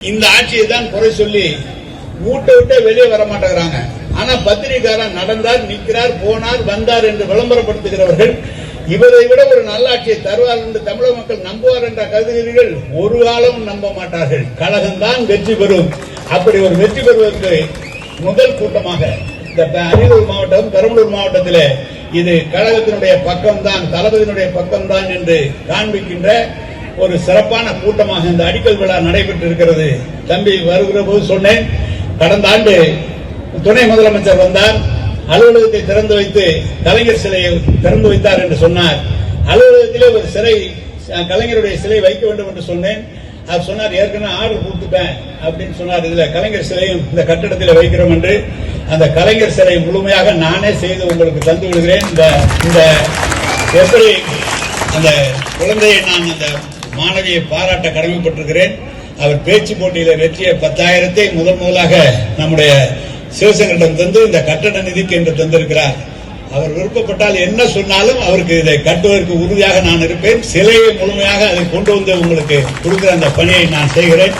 இந்த ஆட்சியை தான் குறை சொல்லி மூட்டை விட்டே வெளியே வர மாட்டேங்கிறாங்க. ஆனா பத்திரிகாரன் நடந்தார் நிற்கிறார் போனார் வந்தார் என்று விளம்பரப்படுத்துகிறவர்கள் இவரை விட ஒரு நல்லாட்சியை தருவார் என்று தமிழக மக்கள் நம்புவார் என்ற கருதுகிறீர்கள் ஒரு காலம் நம்ப மாட்டார்கள். கழகம்தான் வெற்றி பெறும். அப்படி ஒரு வெற்றி பெறுவதற்கு முதல் கூட்டமாக இந்த அரியலூர் மாவட்டம் பெரம்பலூர் மாவட்டத்திலே இது கழகத்தினுடைய பக்கம்தான் தளபதியினுடைய பக்கம்தான் என்று காண்பிக்கின்ற ஒரு சிறப்பான கூட்டமாக இந்த அடிக்கல் விழா நடைபெற்று இருக்கிறது தம்பி வருகிற போது சொன்னேன் கடந்த ஆண்டு துணை முதலமைச்சர் வந்தார். அலுவலகத்தை திறந்து வைத்து கலைஞர் சிலையை திறந்து வைத்தார் என்று சொன்னார். அலுவலகத்திலே ஒரு சிலை கலைஞருடைய சிலை வைக்க வேண்டும் என்று சொன்னேன். அவர் சொன்னார் ஏற்கனவே ஆர்டர் கொடுத்துட்டேன் அப்படின்னு சொன்னார். இதுல கலைஞர் சிலையும் இந்த கட்டடத்தில் வைக்கிறோம் என்று. அந்த கலைஞர் சிலை முழுமையாக நானே செய்து உங்களுக்கு தந்து விடுகிறேன். இந்த இந்த எப்படி அந்த குழந்தையை நான் அந்த மாணவியை பாராட்ட கடமைப்பட்டிருக்கிறேன். அவர் பேச்சு போட்டியில வெற்றிய பத்தாயிரத்தை முதன் முதலாக நம்முடைய சிவசங்கரிடம் தந்து இந்த கட்டட நிதிக்கு என்று தந்திருக்கிறார். அவர் விருப்பப்பட்டால் என்ன சொன்னாலும் அவருக்கு இதை கட்டுவதற்கு உறுதியாக நான் இருப்பேன். சிலையை முழுமையாக அதை கொண்டு வந்து உங்களுக்கு கொடுக்கிற அந்த பணியை நான் செய்கிறேன்.